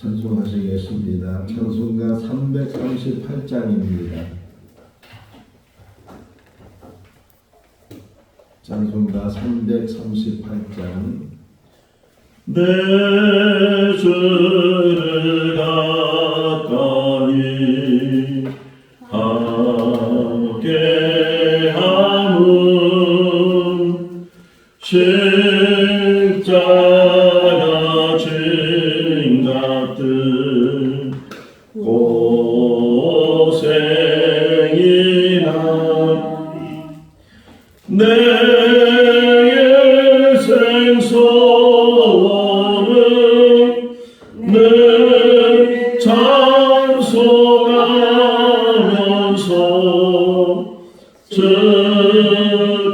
찬송하시겠습니다. 찬송가 338장입니다. 찬송가 338장 내 주를 가까이 함께 함은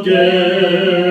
주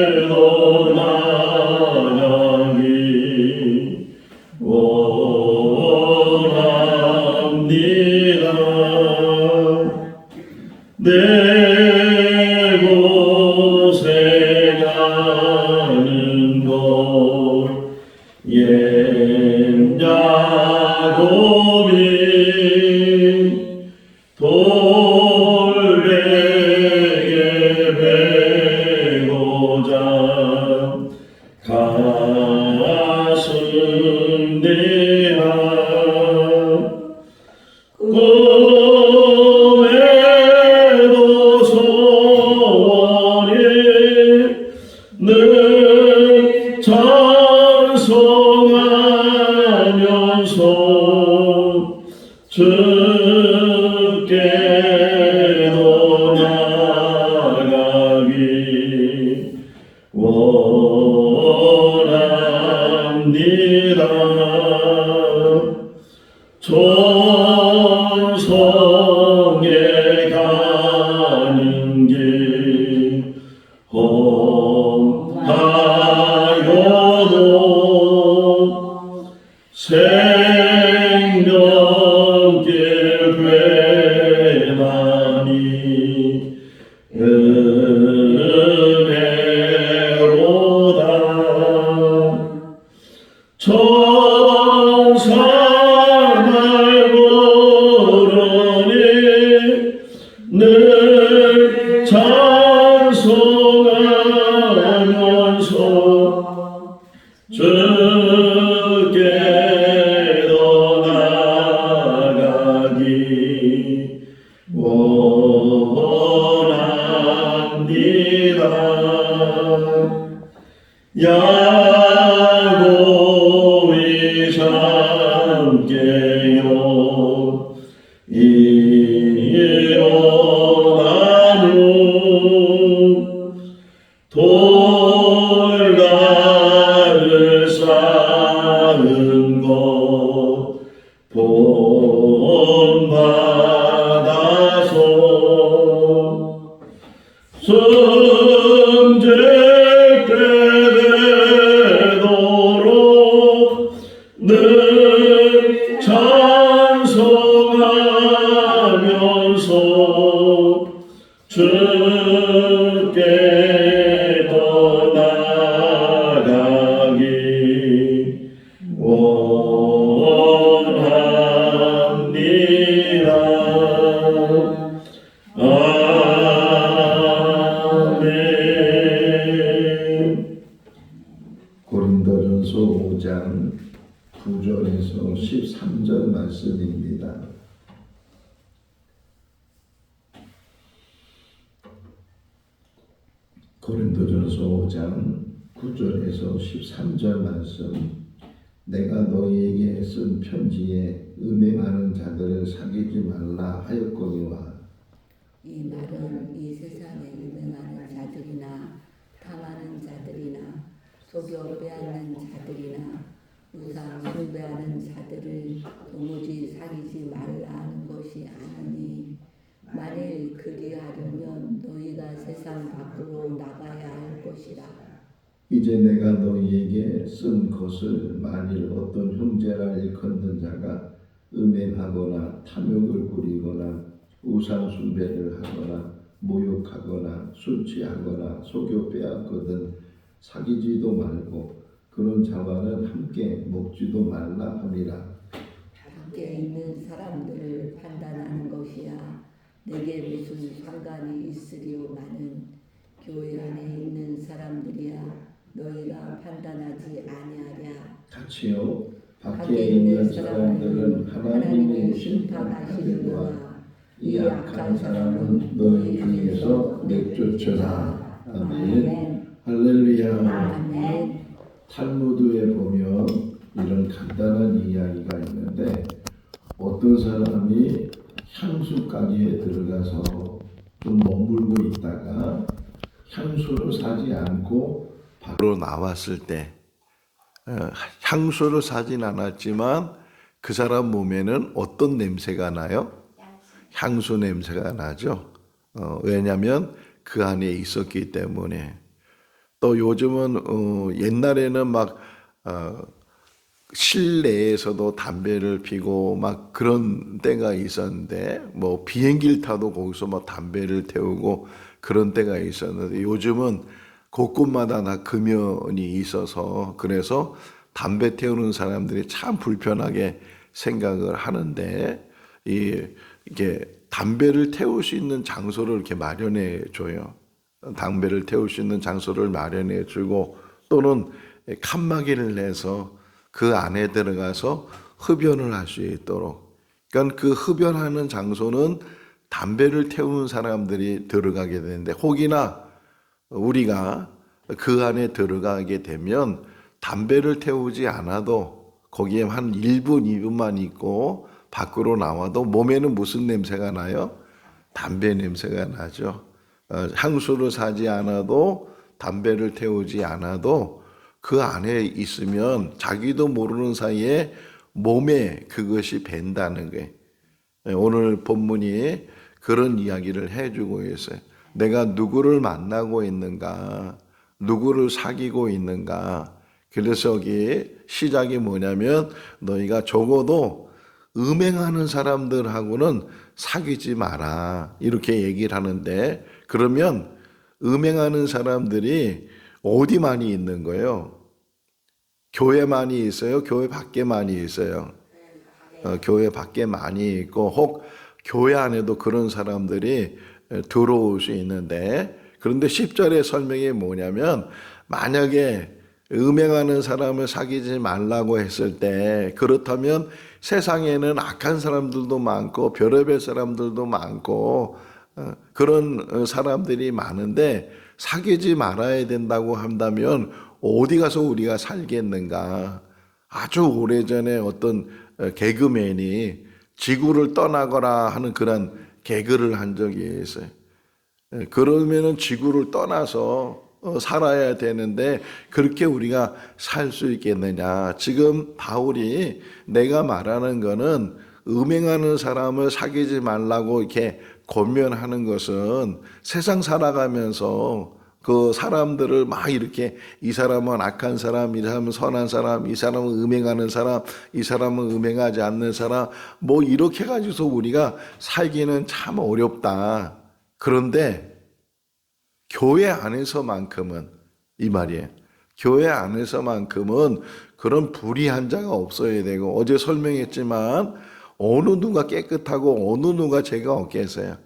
Christo, 속여 빼앗는 자들이나 우상 숭배하는 자들을 도무지 사귀지 말라 하는 것이 아니니 만일 그리하려면 너희가 세상 밖으로 나가야 할 것이라. 이제 내가 너희에게 쓴 것을 만일 어떤 형제라 일컫는 자가 음행하거나 탐욕을 부리거나 우상 숭배를 하거나 모욕하거나 술 취하거나 속여 빼앗거든 사귀지도 말고 그런 자와는 함께 먹지도 말라 함이라 판단하는 것이야. 내게 무슨 상관이 있으리요 나는 교회 안에 있는 사람들이야. 너희가 판단하지 아니하랴. 같이요. 밖에 있는 사람들은 하나님의 심판하시려니와 이 악한 사람은 너희 중에서 내쫓으라. 아멘. 할렐루야. 탈무드에 보면 이런 간단한 이야기가 있는데 어떤 사람이 향수 가게에 들어가서 좀 머물고 있다가 향수를 사지 않고 밖으로 나왔을 때 어, 향수를 사진 않았지만 그 사람 몸에는 어떤 냄새가 나요? 향수 냄새가 나죠. 어, 왜냐하면 그 안에 있었기 때문에 또 요즘은 어, 옛날에는 막 어, 실내에서도 담배를 피고 막 그런 때가 있었는데 뭐 비행기를 타도 거기서 막 담배를 태우고 그런 때가 있었는데 요즘은 곳곳마다 다 금연이 있어서 그래서 담배 태우는 사람들이 참 불편하게 생각을 하는데 이 이게 담배를 태울 수 있는 장소를 이렇게 마련해 줘요. 담배를 태울 수 있는 장소를 마련해 주고 또는 칸막이를 내서 그 안에 들어가서 흡연을 할 수 있도록. 그러니까 그 흡연하는 장소는 담배를 태우는 사람들이 들어가게 되는데 혹이나 우리가 그 안에 들어가게 되면 담배를 태우지 않아도 거기에 한 1분, 2분만 있고 밖으로 나와도 몸에는 무슨 냄새가 나요? 담배 냄새가 나죠. 어, 향수를 사지 않아도 담배를 태우지 않아도 그 안에 있으면 자기도 모르는 사이에 몸에 그것이 밴다는 거예요. 예, 오늘 본문이 그런 이야기를 해주고 있어요. 내가 누구를 만나고 있는가, 누구를 사귀고 있는가. 그래서 여기 시작이 뭐냐면 너희가 적어도 음행하는 사람들하고는 사귀지 마라. 이렇게 얘기를 하는데 그러면 음행하는 사람들이 어디 많이 있는 거예요? 교회 많이 있어요? 교회 밖에 많이 있어요? 어, 교회 밖에 많이 있고 혹 교회 안에도 그런 사람들이 들어올 수 있는데 그런데 10절의 설명이 뭐냐면 만약에 음행하는 사람을 사귀지 말라고 했을 때 그렇다면 세상에는 악한 사람들도 많고 별의별 사람들도 많고 어, 그런 사람들이 많은데 사귀지 말아야 된다고 한다면 어디 가서 우리가 살겠는가? 아주 오래전에 어떤 개그맨이 지구를 떠나거라 하는 그런 개그를 한 적이 있어요. 예, 그러면은 지구를 떠나서 어, 살아야 되는데 그렇게 우리가 살 수 있겠느냐? 지금 바울이 내가 말하는 거는 음행하는 사람을 사귀지 말라고 이렇게 권면하는 것은 세상 살아가면서 그 사람들을 막 이렇게 이 사람은 악한 사람, 이 사람은 선한 사람, 이 사람은 음행하는 사람, 이 사람은 음행하지 않는 사람, 뭐 이렇게 가지고서 우리가 살기는 참 어렵다. 그런데 교회 안에서만큼은 이 말이에요. 교회 안에서만큼은 그런 불의한 자가 없어야 되고 어제 설명했지만 어느 누가 깨끗하고 어느 누가 죄가 없겠어요.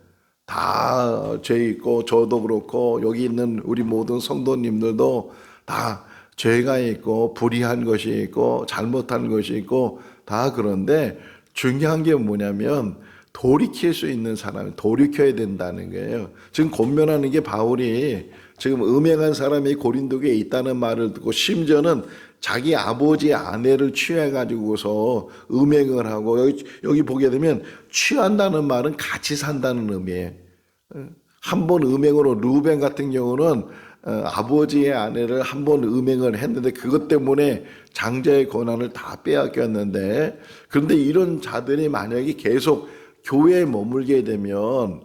다 죄 있고 저도 그렇고 여기 있는 우리 모든 성도님들도 다 죄가 있고 불의한 것이 있고 잘못한 것이 있고 다 그런데 중요한 게 뭐냐면 돌이킬 수 있는 사람이 돌이켜야 된다는 거예요. 지금 권면하는 게 바울이 지금 음행한 사람이 고린도에 있다는 말을 듣고 심지어는 자기 아버지 아내를 취해 가지고서 음행을 하고 여기, 여기 보게 되면 취한다는 말은 같이 산다는 의미예요. 한 번 음행으로 루벤 같은 경우는 어, 아버지의 아내를 한 번 음행을 했는데 그것 때문에 장자의 권한을 다 빼앗겼는데 그런데 이런 자들이 만약에 계속 교회에 머물게 되면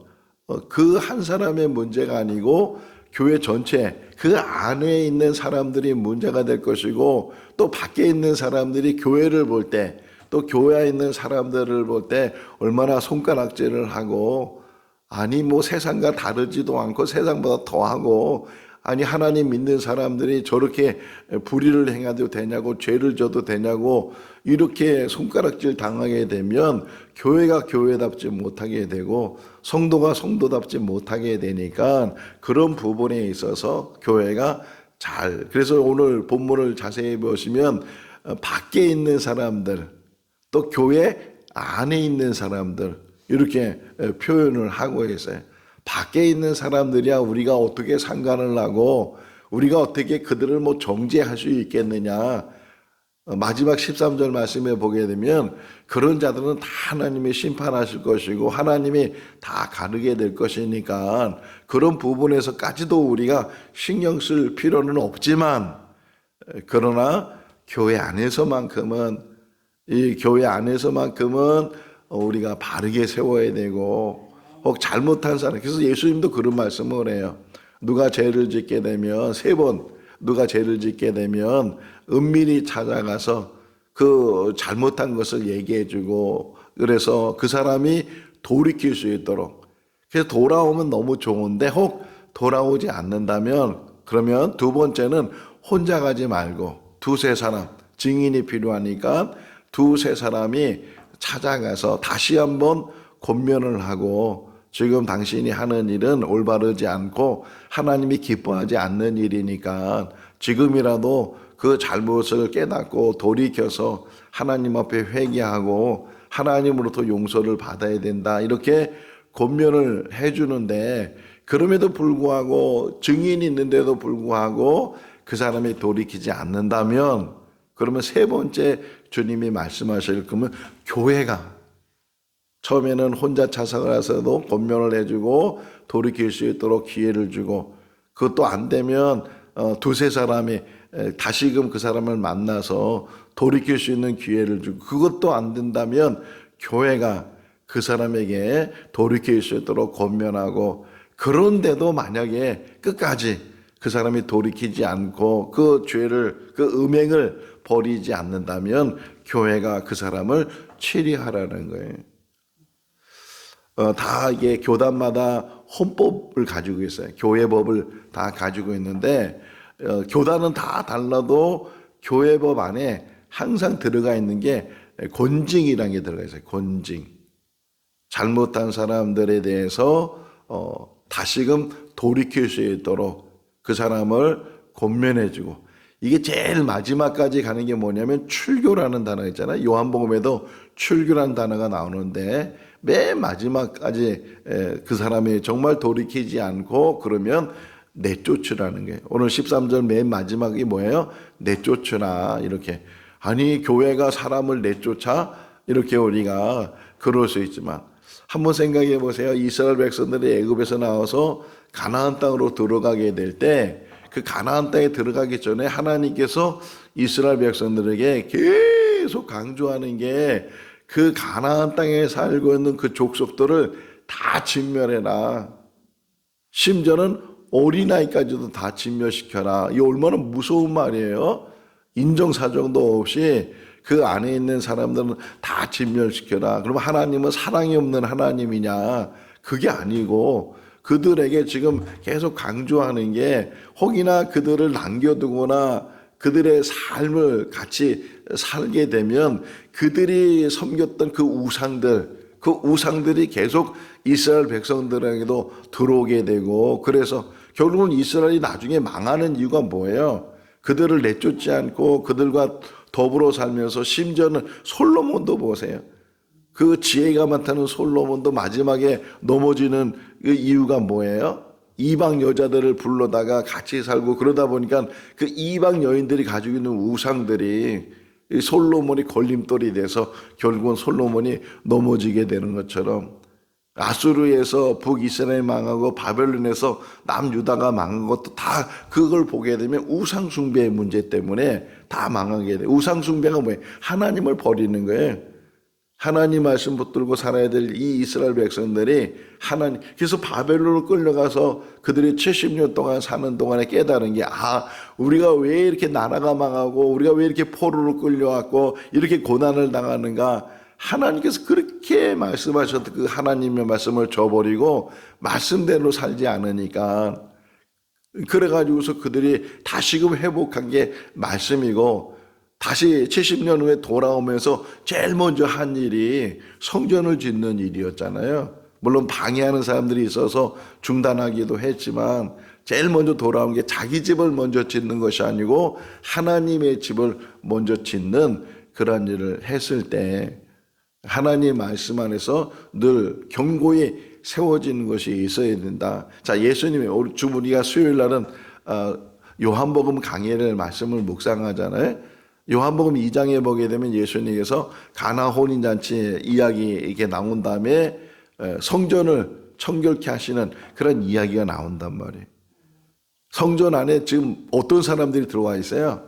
그 한 사람의 문제가 아니고 교회 전체 그 안에 있는 사람들이 문제가 될 것이고 또 밖에 있는 사람들이 교회를 볼 때 또 교회에 있는 사람들을 볼 때 얼마나 손가락질을 하고 아니 뭐 세상과 다르지도 않고 세상보다 더하고 아니 하나님 믿는 사람들이 저렇게 불의를 행해도 되냐고 죄를 져도 되냐고 이렇게 손가락질 당하게 되면 교회가 교회답지 못하게 되고 성도가 성도답지 못하게 되니까 그런 부분에 있어서 교회가 잘 그래서 오늘 본문을 자세히 보시면 어, 밖에 있는 사람들 또 교회 안에 있는 사람들 이렇게 에, 표현을 하고 있어요. 밖에 있는 사람들이야 우리가 어떻게 상관을 하고 우리가 어떻게 그들을 뭐 정죄할 수 있겠느냐. 어, 마지막 13절 말씀에 보게 되면 그런 자들은 다 하나님이 심판하실 것이고 하나님이 다 가르게 될 것이니까 그런 부분에서까지도 우리가 신경 쓸 필요는 없지만 에, 그러나 교회 안에서만큼은 이 교회 안에서만큼은 어, 우리가 바르게 세워야 되고 혹 잘못한 사람 그래서 예수님도 그런 말씀을 해요. 누가 죄를 짓게 되면 세 번 누가 죄를 짓게 되면 은밀히 찾아가서 그 잘못한 것을 얘기해 주고 그래서 그 사람이 돌이킬 수 있도록 그래서 돌아오면 너무 좋은데 혹 돌아오지 않는다면 그러면 두 번째는 혼자 가지 말고 두세 사람 증인이 필요하니까 두세 사람이 찾아가서 다시 한번 권면을 하고 지금 당신이 하는 일은 올바르지 않고 하나님이 기뻐하지 않는 일이니까 지금이라도 그 잘못을 깨닫고 돌이켜서 하나님 앞에 회개하고 하나님으로부터 용서를 받아야 된다. 이렇게 권면을 해주는데 그럼에도 불구하고 증인이 있는데도 불구하고 그 사람이 돌이키지 않는다면 그러면 세 번째 주님이 말씀하실 거면 교회가 처음에는 혼자 자상을 해서도 권면을 해주고 돌이킬 수 있도록 기회를 주고 그것도 안 되면 어, 두세 사람이 에, 다시금 그 사람을 만나서 돌이킬 수 있는 기회를 주고 그것도 안 된다면 교회가 그 사람에게 돌이킬 수 있도록 권면하고 그런데도 만약에 끝까지 그 사람이 돌이키지 않고 그 죄를 그 음행을 버리지 않는다면 교회가 그 사람을 치리하라는 거예요. 어, 다 이게 교단마다 헌법을 가지고 있어요. 교회법을 다 가지고 있는데 어, 교단은 다 달라도 교회법 안에 항상 들어가 있는 게 권징이라는 게 들어가 있어요. 권징. 잘못한 사람들에 대해서 어, 다시금 돌이킬 수 있도록 그 사람을 권면해주고 이게 제일 마지막까지 가는 게 뭐냐면 출교라는 단어 있잖아요. 요한복음에도 출교라는 단어가 나오는데 맨 마지막까지 에, 그 사람이 정말 돌이키지 않고 그러면 내쫓으라는 게. 오늘 13절 맨 마지막이 뭐예요? 내쫓으라. 이렇게. 아니 교회가 사람을 내쫓아? 이렇게 우리가 그럴 수 있지만. 한번 생각해 보세요. 이스라엘 백성들이 애굽에서 나와서 가나안 땅으로 들어가게 될 때 그 가나안 땅에 들어가기 전에 하나님께서 이스라엘 백성들에게 계속 강조하는 게 그 가나안 땅에 살고 있는 그 족속들을 다 진멸해라. 심지어는 어린아이까지도 다 진멸시켜라. 이 얼마나 무서운 말이에요. 인정사정도 없이 그 안에 있는 사람들은 다 진멸시켜라. 그러면 하나님은 사랑이 없는 하나님이냐? 그게 아니고 그들에게 지금 계속 강조하는 게 혹이나 그들을 남겨두거나 그들의 삶을 같이 살게 되면 그들이 섬겼던 그 우상들, 그 우상들이 계속 이스라엘 백성들에게도 들어오게 되고 그래서 결국은 이스라엘이 나중에 망하는 이유가 뭐예요? 그들을 내쫓지 않고 그들과 더불어 살면서 심지어는 솔로몬도 보세요. 그 지혜가 많다는 솔로몬도 마지막에 넘어지는 그 이유가 뭐예요? 이방 여자들을 불러다가 같이 살고 그러다 보니까 그 이방 여인들이 가지고 있는 우상들이 이 솔로몬이 걸림돌이 돼서 결국은 솔로몬이 넘어지게 되는 것처럼 아수르에서 북이스라엘 망하고 바벨론에서 남유다가 망한 것도 다 그걸 보게 되면 우상숭배의 문제 때문에 다 망하게 돼. 우상숭배가 뭐예요? 하나님을 버리는 거예요. 하나님 말씀 붙들고 살아야 될 이 이스라엘 백성들이 하나님 그래서 바벨론으로 끌려가서 그들이 70년 동안 사는 동안에 깨달은 게 아 우리가 왜 이렇게 나라가 망하고 우리가 왜 이렇게 포로로 끌려왔고 이렇게 고난을 당하는가? 하나님께서 그렇게 말씀하셨던 그 하나님의 말씀을 저버리고 말씀대로 살지 않으니까 그래가지고서 그들이 다시금 회복한 게 말씀이고 다시 70년 후에 돌아오면서 제일 먼저 한 일이 성전을 짓는 일이었잖아요. 물론 방해하는 사람들이 있어서 중단하기도 했지만 제일 먼저 돌아온 게 자기 집을 먼저 짓는 것이 아니고 하나님의 집을 먼저 짓는 그런 일을 했을 때 하나님 말씀 안에서 늘 경고히 세워지는 것이 있어야 된다. 자, 예수님이 오늘 주 우리가 수요일 날은 어, 요한복음 강해를 말씀을 묵상하잖아요. 요한복음 2장에 보게 되면 예수님께서 가나 혼인 잔치 이야기 이게 나온 다음에 에, 성전을 청결케 하시는 그런 이야기가 나온단 말이에요. 성전 안에 지금 어떤 사람들이 들어와 있어요?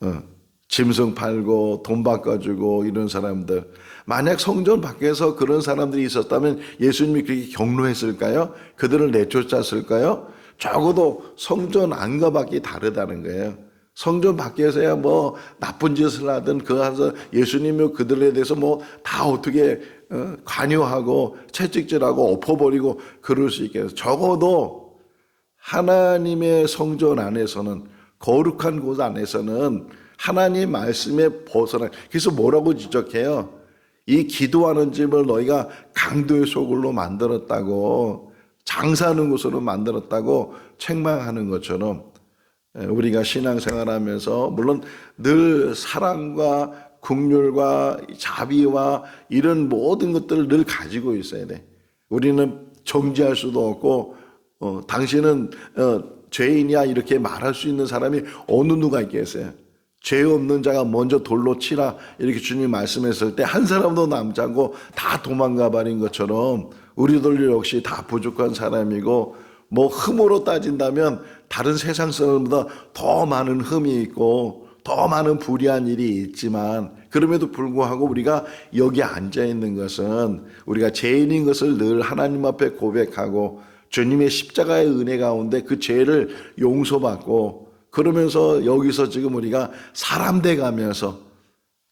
어, 짐승 팔고 돈 바꿔주고 이런 사람들. 만약 성전 밖에서 그런 사람들이 있었다면 예수님이 그렇게 경로했을까요? 그들을 내쫓았을까요? 적어도 성전 안과 밖이 다르다는 거예요. 성전 밖에서야 뭐 나쁜 짓을 하든 그 안에서 예수님이 그들에 대해서 뭐 다 어떻게 어, 관여하고 채찍질하고 엎어버리고 그럴 수 있겠어요. 적어도 하나님의 성전 안에서는 거룩한 곳 안에서는 하나님 말씀에 벗어나 그래서 뭐라고 지적해요? 이 기도하는 집을 너희가 강도의 소굴로 만들었다고 장사하는 곳으로 만들었다고 책망하는 것처럼 예, 우리가 신앙생활하면서 물론 늘 사랑과 국률과 자비와 이런 모든 것들을 늘 가지고 있어야 돼. 우리는 정지할 수도 없고 어, 당신은 어, 죄인이야 이렇게 말할 수 있는 사람이 어느 누가 있겠어요? 죄 없는 자가 먼저 돌로 치라 이렇게 주님 말씀했을 때 한 사람도 남지 않고 다 도망가 버린 것처럼 우리들 역시 다 부족한 사람이고 뭐 흠으로 따진다면 다른 세상 사람보다 더 많은 흠이 있고 더 많은 불의한 일이 있지만 그럼에도 불구하고 우리가 여기 앉아 있는 것은 우리가 죄인인 것을 늘 하나님 앞에 고백하고 주님의 십자가의 은혜 가운데 그 죄를 용서받고 그러면서 여기서 지금 우리가 사람 돼 가면서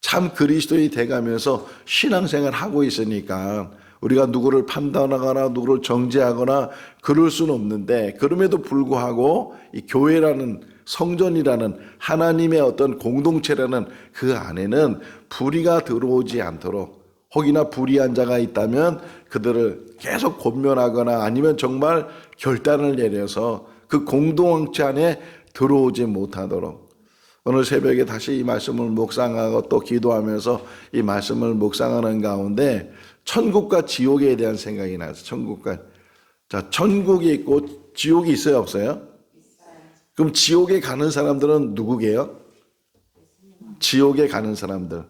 참 그리스도인이 돼 가면서 신앙생활 하고 있으니까 우리가 누구를 판단하거나 누구를 정죄하거나 그럴 수는 없는데 그럼에도 불구하고 이 교회라는 성전이라는 하나님의 어떤 공동체라는 그 안에는 불의가 들어오지 않도록 혹이나 불의한 자가 있다면 그들을 계속 권면하거나 아니면 정말 결단을 내려서 그 공동체 안에 들어오지 못하도록. 오늘 새벽에 다시 이 말씀을 묵상하고 또 기도하면서 이 말씀을 묵상하는 가운데 천국과 지옥에 대한 생각이 나서 천국과 자 천국이 있고 지옥이 있어요 없어요? 그럼 지옥에 가는 사람들은 누구게요? 지옥에 가는 사람들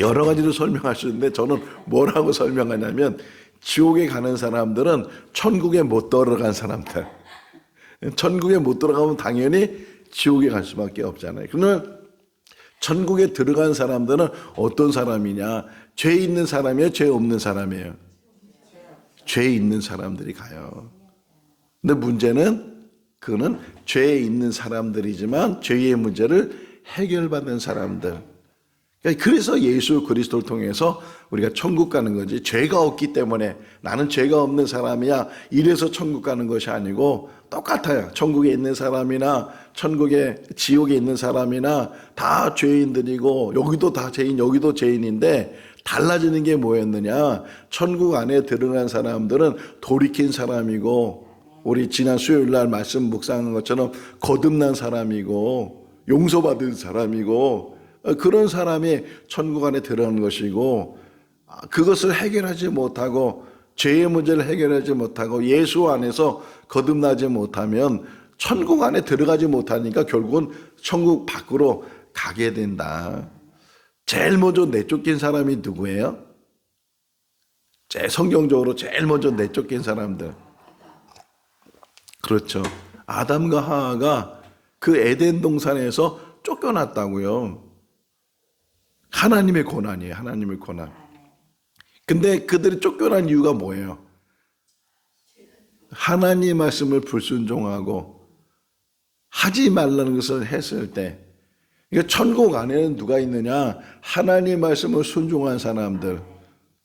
여러 가지로 설명할 수 있는데 저는 뭐라고 설명하냐면 지옥에 가는 사람들은 천국에 못 들어간 사람들 천국에 못 들어가면 당연히 지옥에 갈 수밖에 없잖아요. 그러면 천국에 들어간 사람들은 어떤 사람이냐? 죄 있는 사람이에요? 죄 없는 사람이에요? 죄 있는 사람들이 가요. 근데 문제는 그거는 죄 있는 사람들이지만 죄의 문제를 해결받은 사람들. 그러니까 그래서 예수 그리스도를 통해서 우리가 천국 가는 거지. 죄가 없기 때문에 나는 죄가 없는 사람이야. 이래서 천국 가는 것이 아니고 똑같아요. 천국에 있는 사람이나 천국에 지옥에 있는 사람이나 다 죄인들이고 여기도 다 죄인, 여기도 죄인인데 달라지는 게 뭐였느냐? 천국 안에 들어간 사람들은 돌이킨 사람이고 우리 지난 수요일 날 말씀 묵상한 것처럼 거듭난 사람이고 용서받은 사람이고 어, 그런 사람이 천국 안에 들어가는 것이고 아, 그것을 해결하지 못하고 죄의 문제를 해결하지 못하고 예수 안에서 거듭나지 못하면 천국 안에 들어가지 못하니까 결국은 천국 밖으로 가게 된다. 제일 먼저 내쫓긴 사람이 누구예요? 제 성경적으로 제일 먼저 내쫓긴 사람들. 그렇죠. 아담과 하하가 그 에덴 동산에서 쫓겨났다고요. 하나님의 고난이에요. 하나님의 고난. 근데 그들이 쫓겨난 이유가 뭐예요? 하나님 말씀을 불순종하고 하지 말라는 것을 했을 때, 그러니까 천국 안에는 누가 있느냐? 하나님 말씀을 순종한 사람들,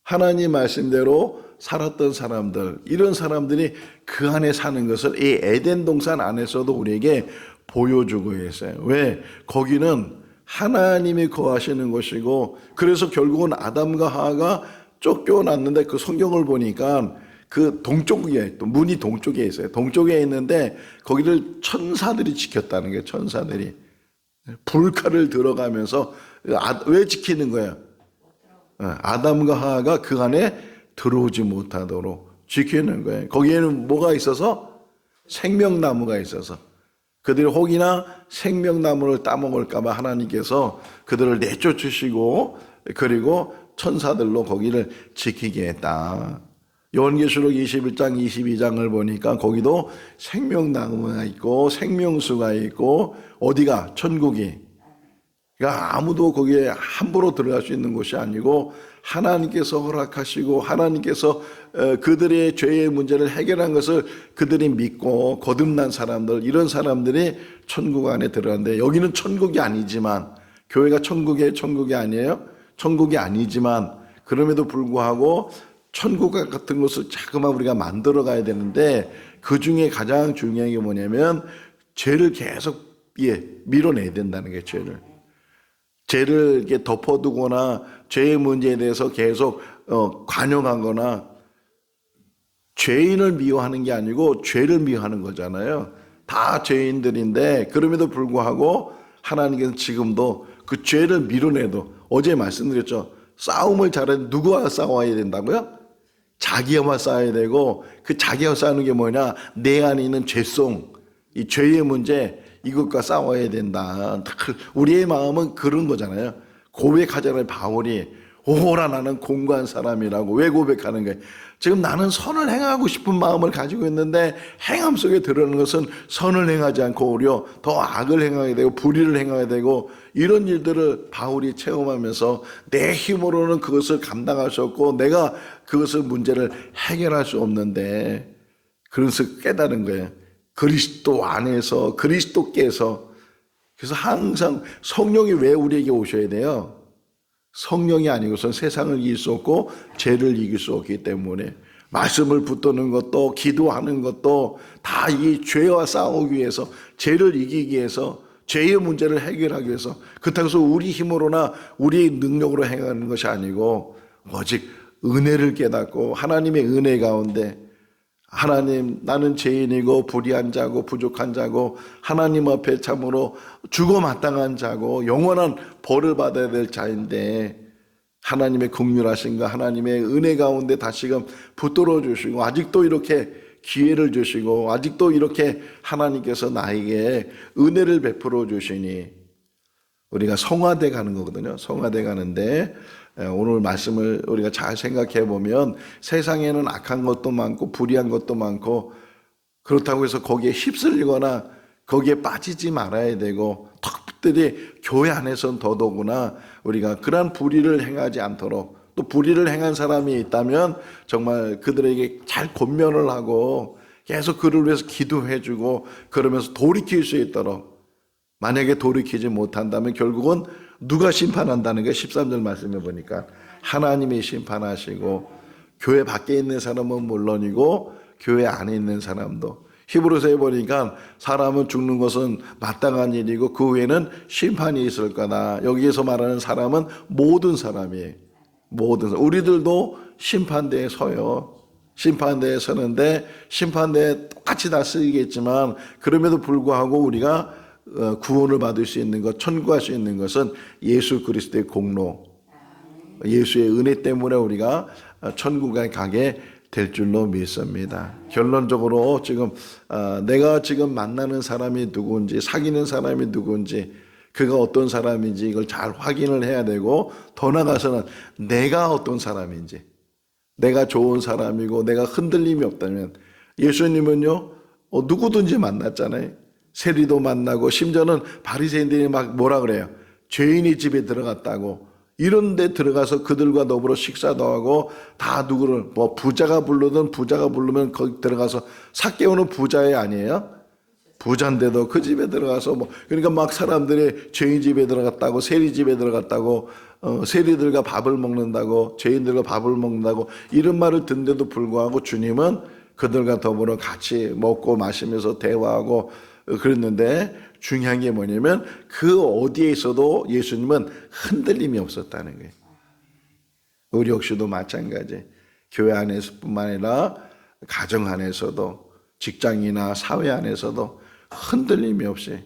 하나님 말씀대로 살았던 사람들 이런 사람들이 그 안에 사는 것을 이 에덴 동산 안에서도 우리에게 보여주고 있어요. 왜 거기는 하나님이 거하시는 곳이고 그래서 결국은 아담과 하와가 쫓겨났는데 그 성경을 보니까 그 동쪽에 또 문이 동쪽에 있어요. 동쪽에 있는데 거기를 천사들이 지켰다는 거예요. 천사들이 불칼을 들어가면서 아- 왜 지키는 거예요? 어, 아담과 하와가 그 안에 들어오지 못하도록 지키는 거예요. 거기에는 뭐가 있어서 생명나무가 있어서 그들이 혹이나 생명나무를 따먹을까봐 하나님께서 그들을 내쫓으시고 그리고 천사들로 거기를 지키게 했다. 요한계시록 21장 22장을 보니까 거기도 생명나무가 있고 생명수가 있고 어디가 천국이 그러니까 아무도 거기에 함부로 들어갈 수 있는 곳이 아니고 하나님께서 허락하시고 하나님께서 어, 그들의 죄의 문제를 해결한 것을 그들이 믿고 거듭난 사람들 이런 사람들이 천국 안에 들어갔는데 여기는 천국이 아니지만 교회가 천국의 천국이 아니에요. 천국이 아니지만 그럼에도 불구하고 천국 같은 것을 자꾸만 우리가 만들어 가야 되는데 그 중에 가장 중요한 게 뭐냐면 죄를 계속 예, 밀어내야 된다는 게 죄를. 죄를 이렇게 덮어두거나 죄의 문제에 대해서 계속 어, 관용하거나 죄인을 미워하는 게 아니고 죄를 미워하는 거잖아요. 다 죄인들인데 그럼에도 불구하고 하나님께서 지금도 그 죄를 밀어내도 어제 말씀드렸죠. 싸움을 잘해 누구와 싸워야 된다고요? 자기와만 싸워야 되고 그 자기와 싸우는 게 뭐냐? 내 안에 있는 죄송, 이 죄의 문제 이것과 싸워야 된다. 그 우리의 마음은 그런 거잖아요. 고백하잖아요. 바울이 오라 나는 공고한 사람이라고 왜 고백하는 거예요? 지금 나는 선을 행하고 싶은 마음을 가지고 있는데 행함 속에 들어오는 것은 선을 행하지 않고 오히려 더 악을 행하게 되고 불의를 행하게 되고 이런 일들을 바울이 체험하면서 내 힘으로는 그것을 감당할 수 없고 내가 그것을 문제를 해결할 수 없는데 그래서 깨달은 거예요. 그리스도 안에서 그리스도께서 그래서 항상 성령이 왜 우리에게 오셔야 돼요? 성령이 아니고선 세상을 이길 수 없고 죄를 이길 수 없기 때문에 말씀을 붙드는 것도 기도하는 것도 다 이 죄와 싸우기 위해서 죄를 이기기 위해서 죄의 문제를 해결하기 위해서 그렇다고 해서 우리 힘으로나 우리의 능력으로 행하는 것이 아니고 오직 은혜를 깨닫고 하나님의 은혜 가운데 하나님 나는 죄인이고 불의한 자고 부족한 자고 하나님 앞에 참으로 죽어 마땅한 자고 영원한 벌을 받아야 될 자인데 하나님의 긍휼하신가 하나님의 은혜 가운데 다시금 붙들어 주시고 아직도 이렇게 기회를 주시고 아직도 이렇게 하나님께서 나에게 은혜를 베풀어 주시니 우리가 성화돼 가는 거거든요. 성화돼 가는데 에, 오늘 말씀을 우리가 잘 생각해 보면 세상에는 악한 것도 많고 불의한 것도 많고 그렇다고 해서 거기에 휩쓸리거나 거기에 빠지지 말아야 되고 특별히 교회 안에서는 더더구나 우리가 그러한 불의를 행하지 않도록 또 불의를 행한 사람이 있다면 정말 그들에게 잘 권면을 하고 계속 그를 위해서 기도해 주고 그러면서 돌이킬 수 있도록 만약에 돌이키지 못한다면 결국은 누가 심판한다는 게 13절 말씀해 보니까 하나님이 심판하시고 교회 밖에 있는 사람은 물론이고 교회 안에 있는 사람도 히브리서에 보니까 사람은 죽는 것은 마땅한 일이고 그 후에는 심판이 있을 거다. 여기에서 말하는 사람은 모든 사람이에요. 모든 사람. 우리들도 심판대에 서요. 심판대에 서는데 심판대에 똑같이 다 쓰이겠지만 그럼에도 불구하고 우리가 어, 구원을 받을 수 있는 것, 천구할 수 있는 것은 예수 그리스도의 공로, 예수의 은혜 때문에 우리가 어, 천국에 가게 될 줄로 믿습니다. 결론적으로 지금 어, 내가 지금 만나는 사람이 누구인지 사귀는 사람이 누구인지 그가 어떤 사람인지 이걸 잘 확인을 해야 되고 더 나가서는 내가 어떤 사람인지 내가 좋은 사람이고 내가 흔들림이 없다면 예수님은요 어, 누구든지 만났잖아요. 세리도 만나고 심지어는 바리새인들이 막 뭐라 그래요? 죄인이 집에 들어갔다고 이런 데 들어가서 그들과 더불어 식사도 하고 다 누구를 뭐 부자가 부르든 부자가 부르면 거기 들어가서 삭개오는 부자애 아니에요? 부자인데도 그 집에 들어가서 뭐 그러니까 막 사람들이 죄인 집에 들어갔다고 세리 집에 들어갔다고 어, 세리들과 밥을 먹는다고 죄인들과 밥을 먹는다고 이런 말을 듣는데도 불구하고 주님은 그들과 더불어 같이 먹고 마시면서 대화하고 어, 그랬는데 중요한 게 뭐냐면 그 어디에 있어도 예수님은 흔들림이 없었다는 거예요. 우리 역시도 마찬가지. 교회 안에서뿐만 아니라 가정 안에서도 직장이나 사회 안에서도 흔들림이 없이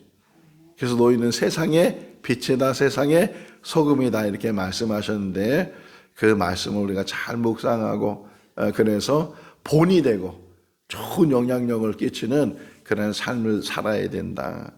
그래서 너희는 세상의 빛이다 세상의 소금이다 이렇게 말씀하셨는데 그 말씀을 우리가 잘 묵상하고 어, 그래서 본이 되고 좋은 영향력을 끼치는 그런 삶을 살아야 된다.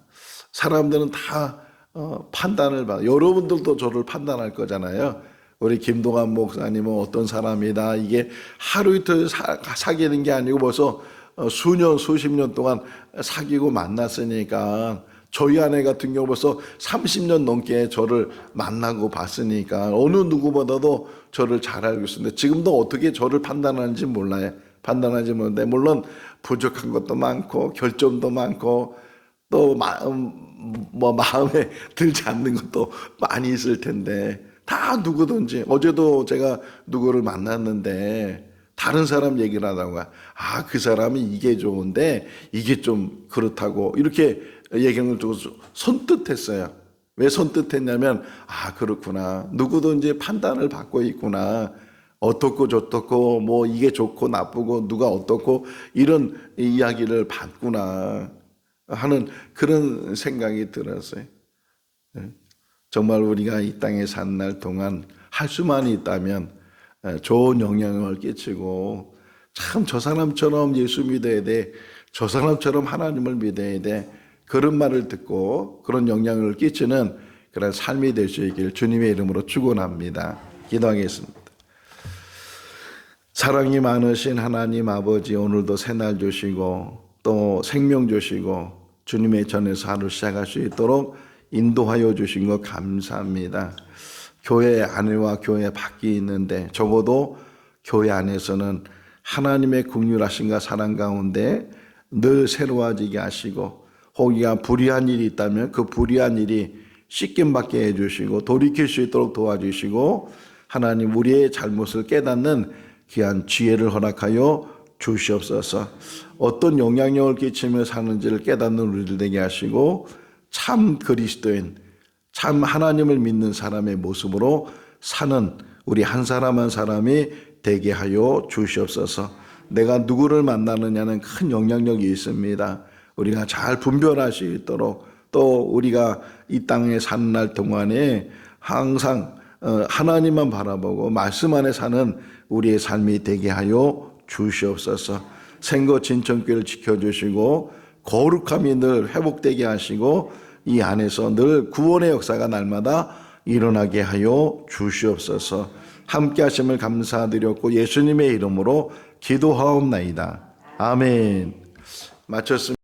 사람들은 다 어, 판단을 받아. 여러분들도 저를 판단할 거잖아요. 우리 김동환 목사님은 어떤 사람이다. 이게 하루 이틀 사, 사귀는 게 아니고 벌써 어, 수년, 수십 년 동안 사귀고 만났으니까 저희 아내 같은 경우 벌써 30년 넘게 저를 만나고 봤으니까 어느 누구보다도 저를 잘 알고 있습니다. 지금도 어떻게 저를 판단하는지 몰라요. 판단하지 못는데 물론 부족한 것도 많고 결점도 많고 또 마음 뭐 마음에 들지 않는 것도 많이 있을 텐데 다 누구든지 어제도 제가 누구를 만났는데 다른 사람 얘기를 하다가 아 그 사람이 이게 좋은데 이게 좀 그렇다고 이렇게 얘기를 좀 선뜻했어요. 왜 선뜻했냐면 아 그렇구나 누구든지 판단을 받고 있구나 어떻고 저떻고 뭐 이게 좋고 나쁘고 누가 어떻고 이런 이야기를 받구나 하는 그런 생각이 들었어요. 네. 정말 우리가 이 땅에 산 날 동안 할 수만 있다면 에, 좋은 영향을 끼치고 참 저 사람처럼 예수 믿어야 돼. 저 사람처럼 하나님을 믿어야 돼. 그런 말을 듣고 그런 영향을 끼치는 그런 삶이 될 수 있기를 주님의 이름으로 축원합니다. 기도하겠습니다. 사랑이 많으신 하나님 아버지 오늘도 새날 주시고 또 생명 주시고 주님의 전에서 하루 시작할 수 있도록 인도하여 주신 것 감사합니다. 교회 안에와 교회 밖에 있는데 적어도 교회 안에서는 하나님의 국률하신가 사랑 가운데 늘 새로워지게 하시고 혹이가 불의한 일이 있다면 그 불의한 일이 씻김 받게 해주시고 돌이킬 수 있도록 도와주시고 하나님 우리의 잘못을 깨닫는 귀한 지혜를 허락하여 주시옵소서. 어떤 영향력을 끼치며 사는지를 깨닫는 우리들 되게 하시고 참 그리스도인, 참 하나님을 믿는 사람의 모습으로 사는 우리 한 사람 한 사람이 되게 하여 주시옵소서. 내가 누구를 만나느냐는 큰 영향력이 있습니다. 우리가 잘 분별할 수 있도록 또 우리가 이 땅에 사는 날 동안에 항상 어, 하나님만 바라보고 말씀 안에 사는 우리의 삶이 되게 하여 주시옵소서. 생거 진천교를 지켜주시고 거룩함이 늘 회복되게 하시고 이 안에서 늘 구원의 역사가 날마다 일어나게 하여 주시옵소서. 함께 하심을 감사드렸고 예수님의 이름으로 기도하옵나이다. 아멘. 마쳤습니다.